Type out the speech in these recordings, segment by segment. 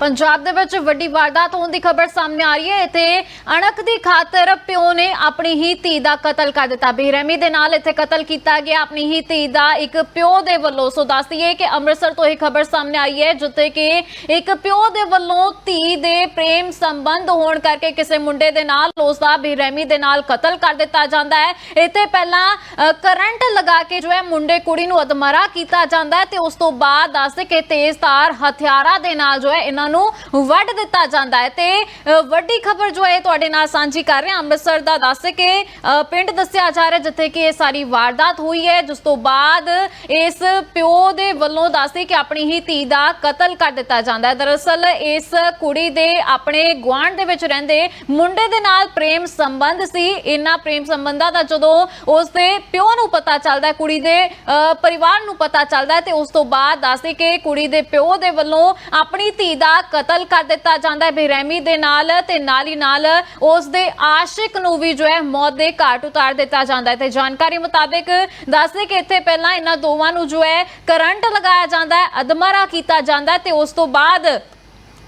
ਪੰਜਾਬ ਦੇ ਵਿੱਚ ਵੱਡੀ ਵਾਰਦਾਤ ਹੋਣ ਦੀ ਖਬਰ ਸਾਹਮਣੇ ਆ ਰਹੀ ਹੈ। ਇੱਥੇ ਅਣਖ ਦੀ ਖਾਤਰ ਪਿਓ ਨੇ ਆਪਣੀ ਹੀ ਧੀ ਦਾ ਕਤਲ ਕਰ ਦਿੱਤਾ। ਬੇਰਹਿਮੀ ਦੇ ਨਾਲ ਇੱਥੇ ਕਤਲ ਕੀਤਾ ਗਿਆ। ਆਪਣੀ ਹੀ ਧੀ ਦਾ ਇੱਕ ਪਿਓ ਦੇ ਵੱਲੋਂ। ਸੋ ਦੱਸਦੀਏ ਕਿ ਅੰਮ੍ਰਿਤਸਰ ਤੋਂ ਇਹ ਖਬਰ ਸਾਹਮਣੇ ਆਈ ਹੈ, ਜਿੱਥੇ ਕਿ ਇੱਕ ਪਿਓ ਦੇ ਵੱਲੋਂ ਧੀ ਦੇ ਪ੍ਰੇਮ ਸੰਬੰਧ ਹੋਣ ਕਰਕੇ ਕਿਸੇ ਮੁੰਡੇ ਦੇ ਨਾਲ ਉਸ ਦਾ ਬੇਰਹਿਮੀ ਦੇ ਨਾਲ ਕਤਲ ਕਰ ਦਿੱਤਾ ਜਾਂਦਾ ਹੈ। ਇੱਥੇ ਪਹਿਲਾਂ ਕਰੰਟ ਲਗਾ ਕੇ ਜੋ ਹੈ ਮੁੰਡੇ ਕੁੜੀ ਨੂੰ ਅਦਮਰਾ ਕੀਤਾ ਜਾਂਦਾ ਹੈ ਤੇ ਉਸ ਤੋਂ ਬਾਅਦ ਦੱਸਦੇ ਕਿ ਤੇਜ਼ਧਾਰ ਹਥਿਆਰਾਂ ਦੇ ਨਾਲ ਜੋ ਹੈ ਇਹਨਾਂ ਨੂੰ ਵੱਢ ਦਿੱਤਾ ਜਾਂਦਾ ਹੈ। ਤੇ ਵੱਡੀ ਖਬਰ ਜੋ ਹੈ ਤੁਹਾਡੇ ਨਾਲ ਸਾਂਝੀ ਕਰ ਰਹੇ। ਹਾਂ ਅੰਮ੍ਰਿਤਸਰ ਦਾ ਦੱਸਦੇ ਕਿ ਪਿੰਡ ਦੱਸਿਆ ਜਾ ਰਿਹਾ ਜਿੱਥੇ ਕਿ ਇਹ ਸਾਰੀ ਵਾਰਦਾਤ ਹੋਈ ਹੈ। ਜਿਸ ਤੋਂ ਬਾਅਦ ਇਸ ਪਿਓ ਦੇ ਵੱਲੋਂ ਦੱਸਦੇ ਕਿ ਆਪਣੀ ਹੀ ਧੀ ਦਾ ਕਤਲ ਕਰ ਦਿੱਤਾ ਜਾਂਦਾ ਹੈ। ਦਰਅਸਲ ਇਸ ਕੁੜੀ ਦੇ ਆਪਣੇ ਗੁਆਂਢ ਦੇ ਵਿੱਚ ਰਹਿੰਦੇ ਮੁੰਡੇ ਦੇ ਨਾਲ ਪ੍ਰੇਮ ਸੰਬੰਧ ਸੀ। ਇਹਨਾਂ ਪ੍ਰੇਮ ਸੰਬੰਧਾਂ ਦਾ ਜਦੋਂ ਉਸ ਦੇ ਪਿਓ ਨੂੰ ਪਤਾ ਚੱਲਦਾ ਕੁੜੀ ਦੇ ਅ, ਪਰਿਵਾਰ ਨੂੰ ਪਤਾ ਚੱਲਦਾ ਤੇ ਉਸ ਤੋਂ ਬਾਅਦ ਦੱਸਦੇ ਕਿ ਕੁੜੀ ਦੇ ਪਿਓ ਦੇ ਵੱਲੋਂ ਆਪਣੀ ਧੀ ਦਾ ਕਤਲ ਕਰ ਦਿੱਤਾ ਜਾਂਦਾ ਹੈ। ਬੇਰਹਿਮੀ ਦੇ ਨਾਲ ਤੇ ਨਾਲ ਹੀ ਨਾਲ ਉਸ ਦੇ ਆਸ਼ਿਕ ਨੂੰ ਵੀ ਜੋ ਹੈ ਮੌਤ ਦੇ ਘਾਟ ਉਤਾਰ ਦਿੱਤਾ ਜਾਂਦਾ ਹੈ। ਤੇ ਜਾਣਕਾਰੀ ਮੁਤਾਬਕ ਦੱਸਦੇ ਕਿ ਇੱਥੇ ਪਹਿਲਾਂ ਇਹਨਾਂ ਦੋਵਾਂ ਨੂੰ ਜੋ ਹੈ ਕਰੰਟ ਲਗਾਇਆ ਜਾਂਦਾ ਹੈ, ਅਦਮਰਾ ਕੀਤਾ ਜਾਂਦਾ ਤੇ ਉਸ ਤੋਂ ਬਾਅਦ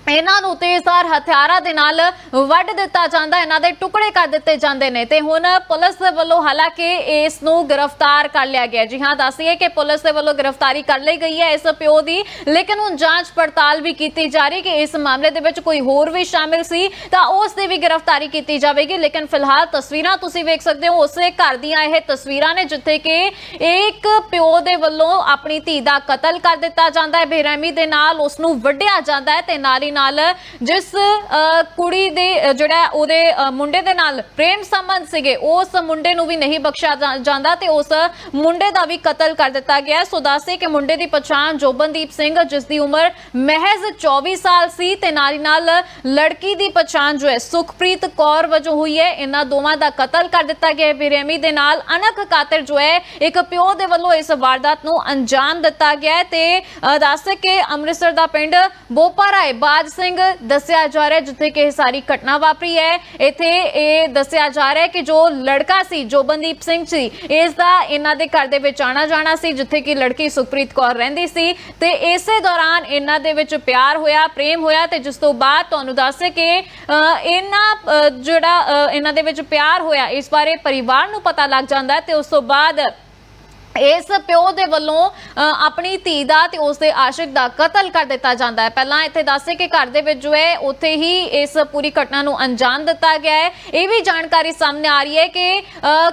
ਇਹਨਾਂ ਨੂੰ ਤੇਜ਼ਧਾਰ ਹਥਿਆਰਾਂ ਦੇ ਨਾਲ ਵੱਢ ਦਿੱਤਾ ਜਾਂਦਾ, ਇਹਨਾਂ ਦੇ ਟੁਕੜੇ ਕਰ ਦਿੱਤੇ ਜਾਂਦੇ ਨੇ। ਤੇ ਹੁਣ ਪੁਲਿਸ ਦੇ ਵੱਲੋਂ ਹਾਲਾਂਕਿ ਇਸ ਨੂੰ ਗ੍ਰਿਫਤਾਰ ਕਰ ਲਿਆ ਗਿਆ। ਜੀ ਹਾਂ ਦੱਸੀਏ ਕਿ ਪੁਲਿਸ ਦੇ ਵੱਲੋਂ ਗ੍ਰਿਫਤਾਰੀ ਕਰ ਲਈ ਗਈ ਹੈ। ਇਸ ਪਿਓ ਦੀ ਲੇਕਿਨ ਹੁਣ ਜਾਂਚ ਪੜਤਾਲ ਵੀ ਕੀਤੀ ਜਾ ਰਹੀ ਕਿ ਇਸ ਮਾਮਲੇ ਦੇ ਵਿੱਚ ਕੋਈ ਹੋਰ ਵੀ ਸ਼ਾਮਿਲ ਸੀ ਤਾਂ ਉਸ ਦੀ ਵੀ ਗ੍ਰਿਫਤਾਰੀ ਕੀਤੀ ਜਾਵੇਗੀ। ਲੇਕਿਨ ਫਿਲਹਾਲ ਤਸਵੀਰਾਂ ਤੁਸੀਂ ਵੇਖ ਸਕਦੇ ਹੋ, ਉਸੇ ਘਰ ਦੀਆਂ ਇਹ ਤਸਵੀਰਾਂ ਨੇ ਜਿੱਥੇ ਕਿ ਇੱਕ ਪਿਓ ਦੇ ਵੱਲੋਂ ਆਪਣੀ ਧੀ ਦਾ ਕਤਲ ਕਰ ਦਿੱਤਾ ਜਾਂਦਾ ਹੈ। ਬੇਰਹਿਮੀ ਦੇ ਨਾਲ ਉਸ ਨੂੰ ਵੱਢਿਆ ਜਾਂਦਾ ਹੈ ਤੇ ਨਾਲ ਹੀ ਨਾਲ ਜਿਸ ਕੁੜੀ ਦੇ ਜਿਹੜਾ ਉਹਦੇ ਮੁੰਡੇ ਦੇ ਨਾਲ ਪ੍ਰੇਮ ਸੰਬੰਧ ਸੀਗੇ ਉਸ ਮੁੰਡੇ ਨੂੰ ਵੀ ਨਹੀਂ ਬਖਸ਼ਿਆ ਜਾਂਦਾ ਤੇ ਉਸ ਮੁੰਡੇ ਦਾ ਵੀ ਕਤਲ ਕਰ ਦਿੱਤਾ ਗਿਆ ਸੋ ਦੱਸੇ ਕਿ ਮੁੰਡੇ ਦੀ ਪਛਾਣ ਜੋਬਨਦੀਪ ਸਿੰਘ ਜਿਸ ਦੀ ਉਮਰ ਮਹਿਜ਼ 24 ਸਾਲ ਸੀ ਤੇ ਨਾਲ ਨਾਲ ਲੜਕੀ ਦੀ ਪਛਾਣ ਜੋ ਹੈ ਸੁਖਪ੍ਰੀਤ ਕੌਰ ਵਜੋਂ ਹੋਈ ਹੈ। ਇਹਨਾਂ ਦੋਵਾਂ ਦਾ ਕਤਲ ਕਰ ਦਿੱਤਾ ਗਿਆ ਹੈ। ਬੇਰਹਿਮੀ ਦੇ ਨਾਲ ਅਨਕ ਕਾਤਰ ਜੋ ਹੈ ਇੱਕ ਪਿਓ ਦੇ ਵੱਲੋਂ ਇਸ ਵਾਰਦਾਤ ਨੂੰ ਅੰਜਾਮ ਦਿੱਤਾ ਗਿਆ ਤੇ ਅ, ਦੱਸ ਕਿ ਅੰਮ੍ਰਿਤਸਰ ਦਾ ਪਿੰਡ ਬੋਪਾਰਾਏ ਬਾਜ ਸਿੰਘ ਦੱਸਿਆ ਜਾ ਰਿਹਾ ਜਿੱਥੇ ਕਿ ਇਹ ਸਾਰੀ ਘਟਨਾ ਵਾਪਰੀ ਹੈ। ਇੱਥੇ ਇਹ ਦੱਸਿਆ ਜਾ ਰਿਹਾ ਕਿ ਜੋ ਲੜਕਾ ਸੀ ਜੋਬਨਦੀਪ ਸਿੰਘ ਸੀ ਇਸ ਦਾ ਇਹਨਾਂ ਦੇ ਘਰ ਦੇ ਵਿੱਚ ਆਣਾ ਜਾਣਾ ਸੀ ਜਿੱਥੇ ਕਿ ਲੜਕੀ ਸੁਖਪ੍ਰੀਤ ਕੌਰ ਰਹਿੰਦੀ ਸੀ। ਤੇ ਇਸੇ ਦੌਰਾਨ ਇਹਨਾਂ ਦੇ ਵਿੱਚ ਪਿਆਰ ਹੋਇਆ ਪ੍ਰੇਮ ਹੋਇਆ ਤੇ ਜਿਸ ਤੋਂ ਬਾਅਦ ਤੁਹਾਨੂੰ ਦੱਸ ਕਿ ਅ, ਇਹਨਾਂ ਜਿਹੜਾ ਅ, ਇਹਨਾਂ ਦੇ ਵਿੱਚ ਪਿਆਰ ਹੋਇਆ ਇਸ ਬਾਰੇ ਪਰਿਵਾਰ ਨੂੰ ਪਤਾ ਲੱਗ ਜਾਂਦਾ ਤੇ ਉਸ ਤੋਂ ਬਾਅਦ ਇਸ ਪਿਓ ਦੇ ਵੱਲੋਂ ਅ, ਆਪਣੀ ਧੀ ਦਾ ਤੇ ਉਸ ਦੇ ਆਸ਼ਿਕ ਦਾ ਕਤਲ ਕਰ ਦਿੱਤਾ ਜਾਂਦਾ ਹੈ। ਪਹਿਲਾਂ ਇੱਥੇ ਦੱਸੇ ਕਿ ਘਰ ਦੇ ਵਿੱਚ ਜੋ ਹੈ ਉੱਥੇ ਹੀ ਇਸ ਪੂਰੀ ਘਟਨਾ ਨੂੰ ਅੰਜਾਮ ਦਿੱਤਾ ਗਿਆ ਹੈ। ਇਹ ਵੀ ਜਾਣਕਾਰੀ ਸਾਹਮਣੇ ਆ ਰਹੀ ਹੈ ਕਿ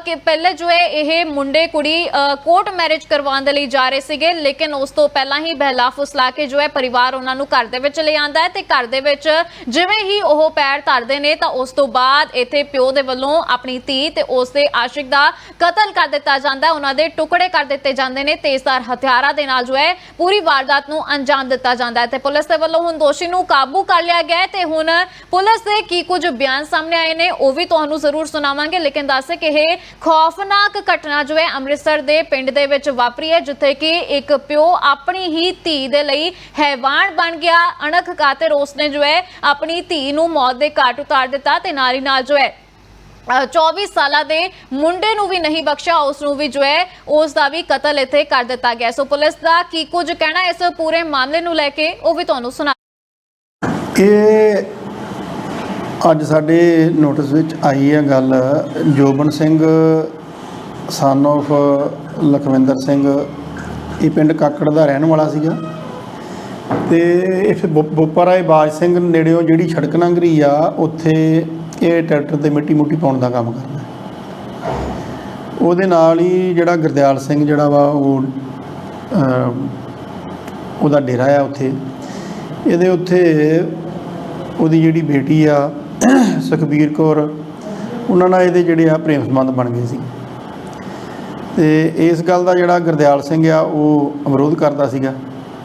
ਕਿ ਪਹਿਲੇ ਜੋ ਹੈ ਇਹ ਮੁੰਡੇ ਕੁੜੀ ਕੋਰਟ ਮੈਰਿਜ ਕਰਵਾਉਣ ਦੇ ਲਈ ਜਾ ਰਹੇ ਸੀਗੇ ਲੇਕਿਨ ਉਸ ਤੋਂ ਪਹਿਲਾਂ ਹੀ ਬਹਿਲਾ ਫੁਸਲਾ ਕੇ ਜੋ ਹੈ ਪਰਿਵਾਰ ਉਹਨਾਂ ਨੂੰ ਘਰ ਦੇ ਵਿੱਚ ਲੈ ਆਂਦਾ ਹੈ ਤੇ ਘਰ ਦੇ ਵਿੱਚ ਜਿਵੇਂ ਹੀ ਉਹ ਪੈਰ ਧਰਦੇ ਨੇ ਤਾਂ ਉਸ ਤੋਂ ਬਾਅਦ ਇੱਥੇ ਪਿਓ ਦੇ ਵੱਲੋਂ ਆਪਣੀ ਧੀ ਤੇ ਉਸ ਦੇ ਆਸ਼ਿਕ ਦਾ ਕਤਲ ਕਰ ਦਿੱਤਾ ਜਾਂਦਾ ਹੈ। ਉਹਨਾਂ ਦੇ ਟੁਕੜੇ ਕਰ ਦਿੱਤੇ ਜਾਂਦੇ ਨੇ। ਤੇਜ਼ਧਾਰ ਹਥਿਆਰਾਂ ਦੇ ਨਾਲ ਜੋ ਹੈ, ਪੂਰੀ ਵਾਰਦਾਤ ਨੂੰ ਅੰਜਾਮ ਦਿੱਤਾ ਜਾਂਦਾ ਹੈ। ਤੇ ਪੁਲਿਸ ਦੇ ਵੱਲੋਂ ਹੁਣ ਦੋਸ਼ੀ ਨੂੰ ਕਾਬੂ ਕਰ ਲਿਆ ਗਿਆ ਹੈ ਤੇ ਹੁਣ ਪੁਲਿਸ ਦੇ ਕੀ ਕੁਝ ਬਿਆਨ ਸਾਹਮਣੇ ਆਏ ਨੇ, ਉਹ ਵੀ ਤੁਹਾਨੂੰ ਜ਼ਰੂਰ ਸੁਣਾਵਾਂਗੇ। ਲੇਕਿਨ ਦੱਸੇ ਕਿ ਇਹ ਖੌਫਨਾਕ ਘਟਨਾ ਜੋ ਹੈ, ਅੰਮ੍ਰਿਤਸਰ ਦੇ ਪਿੰਡ ਦੇ ਵਿੱਚ ਵਾਪਰੀ ਹੈ, ਜਿੱਥੇ ਕਿ ਇੱਕ ਪਿਓ ਆਪਣੀ ਹੀ ਧੀ ਦੇ ਲਈ ਹੈਵਾਨ ਬਣ ਗਿਆ। ਅਣਖ ਖਾਤਰ ਉਸਨੇ ਜੋ ਹੈ, ਆਪਣੀ ਧੀ ਨੂੰ ਮੌਤ ਦੇ ਘਾਟ ਉਤਾਰ ਦਿੱਤਾ ਤੇ ਨਾਲ ਹੀ ਨਾਲ ਜੋ ਹੈ 24 ਸਾਲਾਂ ਦੇ ਮੁੰਡੇ ਨੂੰ ਵੀ ਨਹੀਂ ਬਖਸ਼ਿਆ, ਉਸ ਨੂੰ ਵੀ ਜੋ ਹੈ, ਉਸ ਦਾ ਵੀ ਕਤਲ ਇੱਥੇ ਕਰ ਦਿੱਤਾ ਗਿਆ ਸੋ ਪੁਲਿਸ ਦਾ ਕੀ ਕੁਝ ਕਹਿਣਾ ਇਸ ਪੂਰੇ ਮਾਮਲੇ ਨੂੰ ਲੈ ਕੇ, ਉਹ ਵੀ ਤੁਹਾਨੂੰ ਸੁਣਾ ਇਹ ਅੱਜ ਸਾਡੇ ਨੋਟਿਸ ਵਿੱਚ ਆਈ ਹੈ ਗੱਲ, ਜੋਬਨ ਸਿੰਘ ਸਨ of ਲਖਵਿੰਦਰ ਸਿੰਘ, ਇਹ ਪਿੰਡ ਕਾਕੜ ਦਾ ਰਹਿਣ ਵਾਲਾ ਸੀਗਾ। ਤੇ ਇਹ ਫਿਰ ਬਾਜ ਸਿੰਘ ਨੇੜਿਓਂ ਜਿਹੜੀ ਸੜਕ ਲੰਘ ਰਹੀ ਆ, ਉੱਥੇ ਇਹ ਟਰੈਕਟਰ ਤੇ ਮਿੱਟੀ ਮੁੱਟੀ ਪਾਉਣ ਦਾ ਕੰਮ ਕਰਦਾ। ਉਹਦੇ ਨਾਲ ਹੀ ਜਿਹੜਾ ਗੁਰਦਿਆਲ ਸਿੰਘ ਜਿਹੜਾ ਵਾ ਉਹ ਉਹਦਾ ਡੇਰਾ ਆ ਉੱਥੇ। ਇਹਦੇ ਉੱਥੇ ਉਹਦੀ ਜਿਹੜੀ ਬੇਟੀ ਆ, ਸੁਖਬੀਰ ਕੌਰ, ਉਹਨਾਂ ਨਾਲ ਇਹਦੇ ਜਿਹੜੇ ਆ ਪ੍ਰੇਮ ਸੰਬੰਧ ਬਣ ਗਏ ਸੀ। ਤੇ ਇਸ ਗੱਲ ਦਾ ਜਿਹੜਾ ਗੁਰਦਿਆਲ ਸਿੰਘ ਆ, ਉਹ ਵਿਰੋਧ ਕਰਦਾ ਸੀਗਾ।